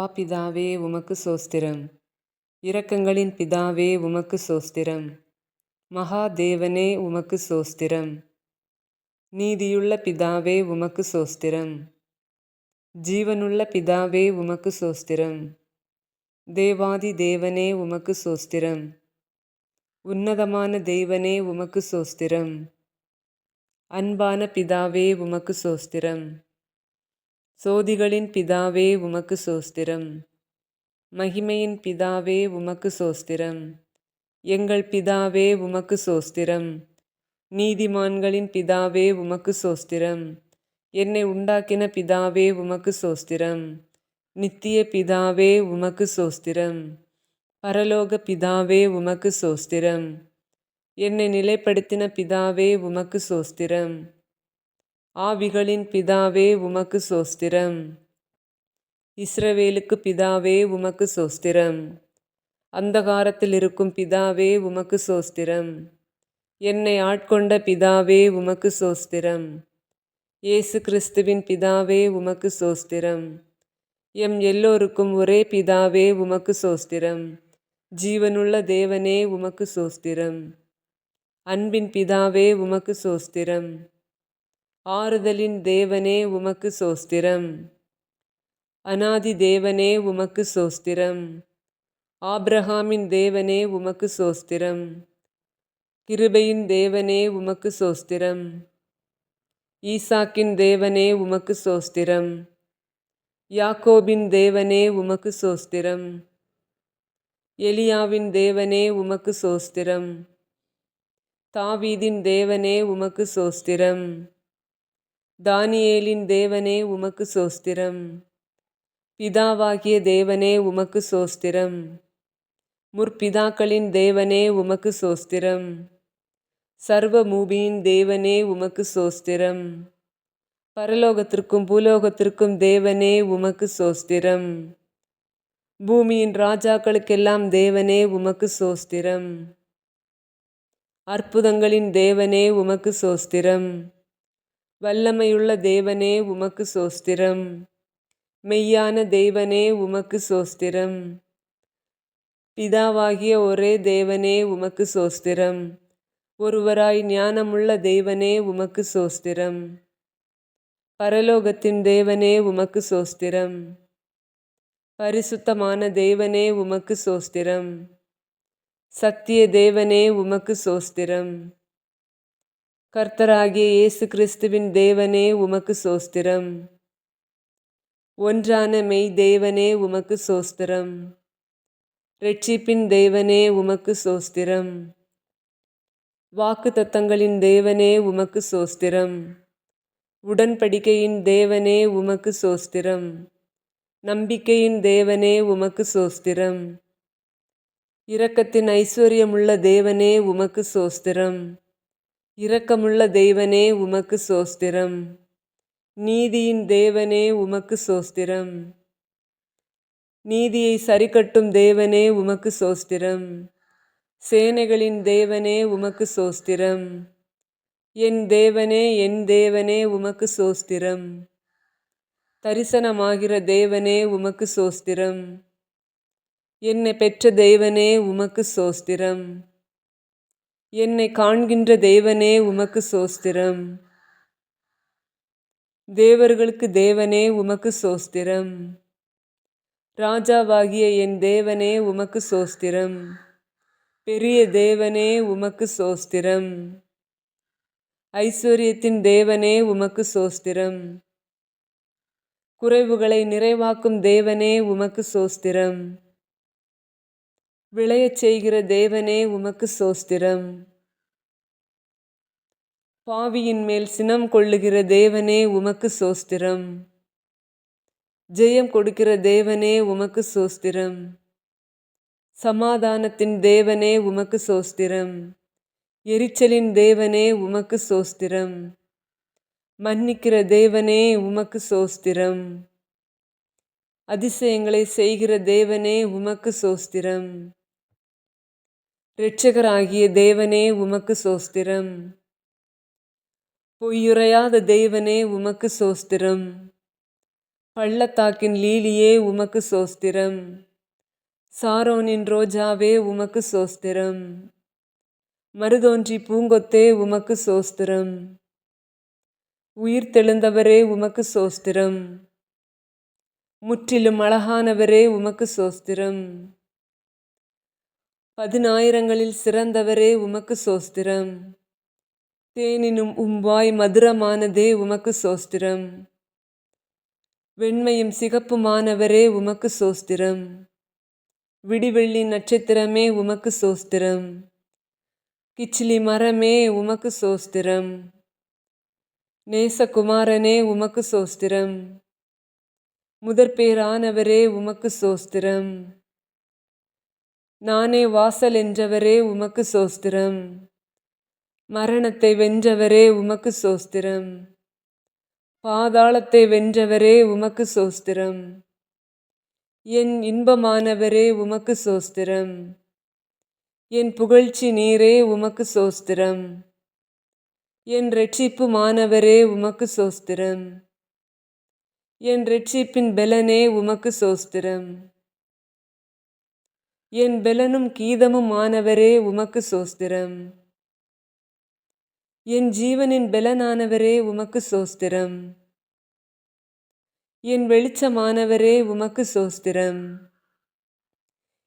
அப்பா பிதாவே உமக்கு சோஸ்திரம். இரக்கங்களின் பிதாவே உமக்கு சோஸ்திரம். மகா தேவனே உமக்கு சோஸ்திரம். நீதியுள்ள பிதாவே உமக்கு சோஸ்திரம். ஜீவனுள்ள பிதாவே உமக்கு சோஸ்திரம். தேவாதி தேவனே உமக்கு சோஸ்திரம். உன்னதமான தெய்வனே உமக்கு சோஸ்திரம். அன்பான பிதாவே உமக்கு சோஸ்திரம். சோதிகளின் பிதாவே உமக்கு சோஸ்திரம். மகிமையின் பிதாவே உமக்கு சோஸ்திரம். எங்கள் பிதாவே உமக்கு சோஸ்திரம். நீதிமான்களின் பிதாவே உமக்கு சோஸ்திரம். என்னை உண்டாக்கின பிதாவே உமக்கு சோஸ்திரம். நித்திய பிதாவே உமக்கு சோஸ்திரம். பரலோக பிதாவே உமக்கு சோஸ்திரம். என்னை நிலைப்படுத்தின பிதாவே உமக்கு சோஸ்திரம். ஆவிகளின் பிதாவே உமக்கு சோஸ்திரம். இஸ்ரவேலுக்கு பிதாவே உமக்கு சோஸ்திரம். அந்தகாரத்தில் இருக்கும் பிதாவே உமக்கு சோஸ்திரம். என்னை ஆட்கொண்ட பிதாவே உமக்கு சோஸ்திரம். இயேசு கிறிஸ்துவின் பிதாவே உமக்கு சோஸ்திரம். எம் எல்லோருக்கும் ஒரே பிதாவே உமக்கு சோஸ்திரம். ஜீவனுள்ள தேவனே உமக்கு சோஸ்திரம். அன்பின் பிதாவே உமக்கு சோஸ்திரம். ஆறுதலின் தேவனே உமக்கு சோஸ்திரம். அனாதி தேவனே உமக்கு சோஸ்திரம். ஆப்ரஹாமின் தேவனே உமக்கு சோஸ்திரம். கிருபையின் தேவனே உமக்கு சோஸ்திரம். ஈசாக்கின் தேவனே உமக்கு சோஸ்திரம். யாக்கோபின் தேவனே உமக்கு சோஸ்திரம். எலியாவின் தேவனே உமக்கு சோஸ்திரம். தாவீதின் தேவனே உமக்கு சோஸ்திரம். தானியேலின் தேவனே உமக்கு சோஸ்திரம். பிதாவாகிய தேவனே உமக்கு சோஸ்திரம். முற்பிதாக்களின் தேவனே உமக்கு சோஸ்திரம். சர்வ மூபியின் தேவனே உமக்கு சோஸ்திரம். பரலோகத்திற்கும் பூலோகத்திற்கும் தேவனே உமக்கு சோஸ்திரம். பூமியின் ராஜாக்களுக்கெல்லாம் தேவனே உமக்கு சோஸ்திரம். அற்புதங்களின் தேவனே உமக்கு சோஸ்திரம். வல்லமையுள்ள தேவனே உமக்கு சோஸ்திரம். மெய்யான தெய்வனே உமக்கு சோஸ்திரம். பிதாவாகிய ஒரே தேவனே உமக்கு சோஸ்திரம். ஒருவராய் ஞானமுள்ள தெய்வனே உமக்கு சோஸ்திரம். பரலோகத்தின் தேவனே உமக்கு சோஸ்திரம். பரிசுத்தமான தேவனே உமக்கு சோஸ்திரம். சத்திய தேவனே உமக்கு சோஸ்திரம். கர்த்தராகிய இயேசு கிறிஸ்துவின் தேவனே உமக்கு சோஸ்திரம். ஒன்றான மெய் தேவனே உமக்கு சோஸ்திரம். ரட்சிப்பின் தேவனே உமக்கு சோஸ்திரம். வாக்கு தத்தங்களின் தேவனே உமக்கு சோஸ்திரம். உடன்படிக்கையின் தேவனே உமக்கு சோஸ்திரம். நம்பிக்கையின் தேவனே உமக்கு சோஸ்திரம். இரக்கத்தின் ஐஸ்வர்யமுள்ள தேவனே உமக்கு சோஸ்திரம். இரக்கமுள்ள தெய்வனே உமக்கு சோஸ்திரம். நீதியின் தேவனே உமக்கு சோஸ்திரம். நீதியை சரிக்கட்டும் தேவனே உமக்கு சோஸ்திரம். சேனைகளின் தேவனே உமக்கு சோஸ்திரம். என் தேவனே என் தேவனே உமக்கு சோஸ்திரம். தரிசனமாகிற தேவனே உமக்கு சோஸ்திரம். என்னை பெற்ற தெய்வனே உமக்கு சோஸ்திரம். என்னை காண்கின்ற தெய்வனே உமக்கு சோஸ்திரம். தேவர்களுக்கு தேவனே உமக்கு சோஸ்திரம். ராஜாவாகிய என் தேவனே உமக்கு சோஸ்திரம். பெரிய தேவனே உமக்கு சோஸ்திரம். ஐஸ்வர்யத்தின் தேவனே உமக்கு சோஸ்திரம். குறைவுகளை நிறைவாக்கும் தேவனே உமக்கு சோஸ்திரம். விளையச் செய்கிற தேவனே உமக்கு சோஸ்திரம். பாவியின் மேல் சினம் கொள்ளுகிற தேவனே உமக்கு சோஸ்திரம். ஜெயம் கொடுக்கிற தேவனே உமக்கு சோஸ்திரம். சமாதானத்தின் தேவனே உமக்கு சோஸ்திரம். எரிச்சலின் தேவனே உமக்கு சோஸ்திரம். மன்னிக்கிற தேவனே உமக்கு சோஸ்திரம். அதிசயங்களை செய்கிற தேவனே உமக்கு சோஸ்திரம். இரட்சகராகிய தேவனே உமக்கு சோஸ்திரம். பொய்யுரையாத தேவனே உமக்கு சோஸ்திரம். பள்ளத்தாக்கின் லீலியே உமக்கு சோஸ்திரம். சாரோனின் ரோஜாவே உமக்கு சோஸ்திரம். மருதோன்றி பூங்கொத்தே உமக்கு சோஸ்திரம். உயிர் தெழுந்தவரே உமக்கு சோஸ்திரம். முற்றிலும் அழகானவரே உமக்கு சோஸ்திரம். பதினாயிரங்களில் சிறந்தவரே உமக்கு சோஸ்திரம். தேனினும் உம்வாய் மதுரமானதே உமக்கு சோஸ்திரம். வெண்மையும் சிகப்புமானவரே உமக்கு சோஸ்திரம். விடிவெள்ளி நட்சத்திரமே உமக்கு சோஸ்திரம். கிச்சிலி மரமே உமக்கு சோஸ்திரம். நேசகுமாரனே உமக்கு சோஸ்திரம். முதற்பேரானவரே உமக்கு சோஸ்திரம். நானே வாசல் என்றவரே உமக்கு சோஸ்திரம். மரணத்தை வென்றவரே உமக்கு சோஸ்திரம். பாதாளத்தை வென்றவரே உமக்கு சோஸ்திரம். என் இன்பமானவரே உமக்கு சோஸ்திரம். என் புகழ்ச்சி நீரே உமக்கு சோஸ்திரம். என் ரட்சிப்பு மாணவரே உமக்கு சோஸ்திரம். என் ரட்சிப்பின் பெலனே உமக்கு சோஸ்திரம். என் பெலனும் கீதமும் ஆனவரே உமக்கு சோஸ்திரம். என் ஜீவனின் பெலனானவரே உமக்கு சோஸ்திரம். என் வெளிச்சமானவரே உமக்கு சோஸ்திரம்.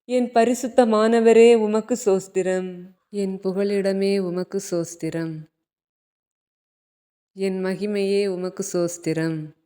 என் பரிசுத்தமானவரே உமக்கு சோஸ்திரம். என் புகழிடமே உமக்கு சோஸ்திரம். என் மகிமையே உமக்கு சோஸ்திரம்.